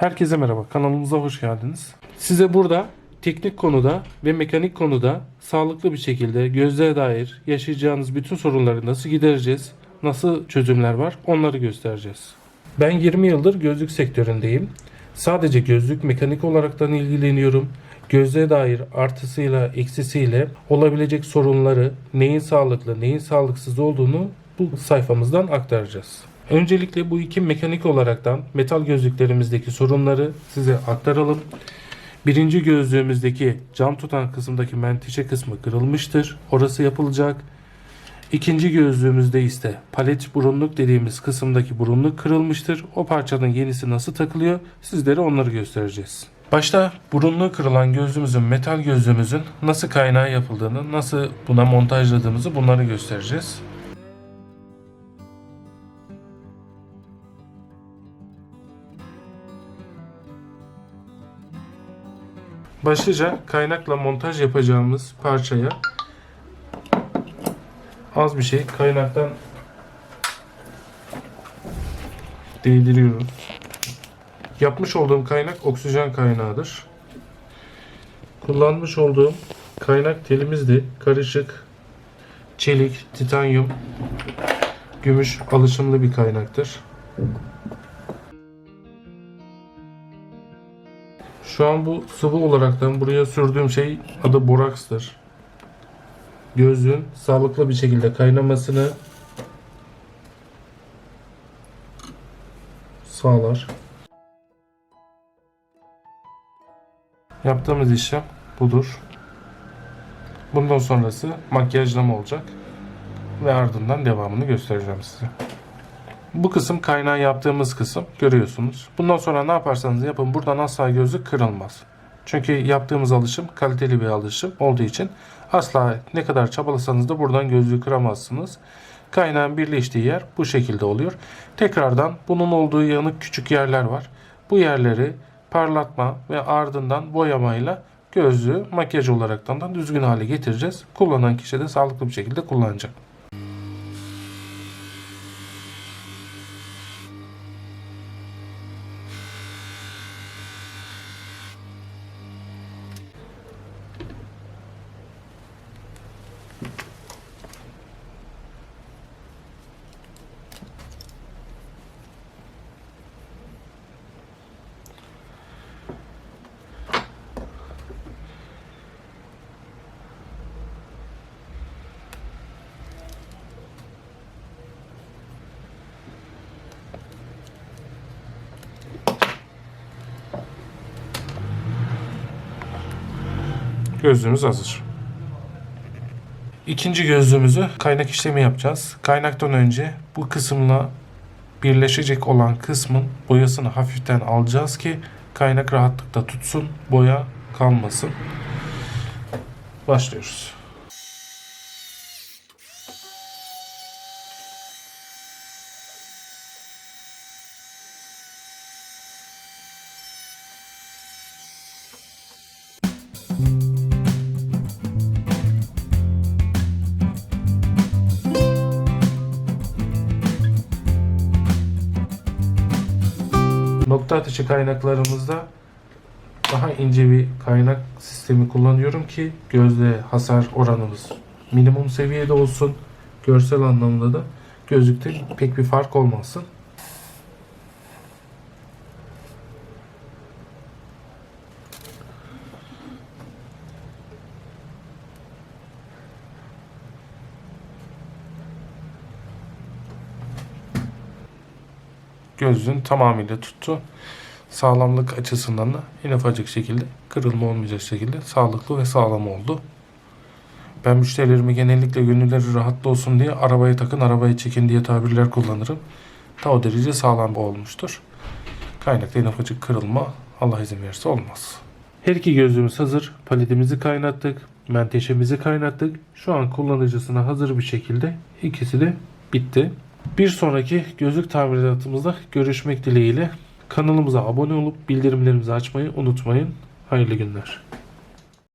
Herkese merhaba, kanalımıza hoş geldiniz. Size burada teknik konuda ve mekanik konuda sağlıklı bir şekilde gözlüğe dair yaşayacağınız bütün sorunları nasıl gidereceğiz, nasıl çözümler var onları göstereceğiz. Ben 20 yıldır gözlük sektöründeyim. Sadece gözlük mekanik olaraktan ilgileniyorum. Gözlüğe dair artısıyla eksisiyle olabilecek sorunları neyin sağlıklı neyin sağlıksız olduğunu bu sayfamızdan aktaracağız. Öncelikle bu iki mekanik olaraktan metal gözlüklerimizdeki sorunları size aktaralım. Birinci gözlüğümüzdeki cam tutan kısımdaki menteşe kısmı kırılmıştır. Orası yapılacak. İkinci gözlüğümüzde ise palet burunluk dediğimiz kısımdaki burunluk kırılmıştır. O parçanın yenisi nasıl takılıyor sizlere onları göstereceğiz. Başta burunluğu kırılan gözlüğümüzün, metal gözlüğümüzün nasıl kaynağı yapıldığını, nasıl buna montajladığımızı bunları göstereceğiz. Başlıca kaynakla montaj yapacağımız parçaya az bir şey kaynaktan değdiriyoruz. Yapmış olduğum kaynak oksijen kaynağıdır. Kullanmış olduğum kaynak telimiz de karışık çelik, titanyum, gümüş alışımlı bir kaynaktır. Şu an bu sıvı olaraktan buraya sürdüğüm şey adı boraksdır. Gözlüğün sağlıklı bir şekilde kaynamasını sağlar. Yaptığımız işlem budur. Bundan sonrası makyajlama olacak ve ardından devamını göstereceğim size. Bu kısım kaynağı yaptığımız kısım görüyorsunuz. Bundan sonra ne yaparsanız yapın buradan asla gözlük kırılmaz. Çünkü yaptığımız alışım kaliteli bir alışım olduğu için asla ne kadar çabalasanız da buradan gözlüğü kıramazsınız. Kaynağın birleştiği yer bu şekilde oluyor. Tekrardan bunun olduğu yanık küçük yerler var. Bu yerleri parlatma ve ardından boyamayla gözlüğü makyaj olaraktan da düzgün hale getireceğiz. Kullanan kişi de sağlıklı bir şekilde kullanacak. Gözlüğümüz hazır. İkinci gözlüğümüzü kaynak işlemi yapacağız. Kaynaktan önce bu kısımla birleşecek olan kısmın boyasını hafiften alacağız ki kaynak rahatlıkla tutsun, boya kalmasın. Başlıyoruz. Nokta atışı kaynaklarımızda daha ince bir kaynak sistemi kullanıyorum ki gözle hasar oranımız minimum seviyede olsun. Görsel anlamda da gözlükte pek bir fark olmasın. Gözlüğün tamamıyla tuttu. Sağlamlık açısından da en ufacık şekilde kırılma olmayacak şekilde sağlıklı ve sağlam oldu. Ben müşterilerime genellikle gönülleri rahatlı olsun diye arabaya takın arabaya çekin diye tabirler kullanırım. Ta o derece sağlam olmuştur. Kaynakta en ufacık kırılma Allah izin verirse olmaz. Her iki gözlüğümüz hazır. Paletimizi kaynattık. Menteşemizi kaynattık. Şu an kullanıcısına hazır bir şekilde ikisi de bitti. Bir sonraki gözlük tamiratımızda görüşmek dileğiyle kanalımıza abone olup bildirimlerimizi açmayı unutmayın. Hayırlı günler.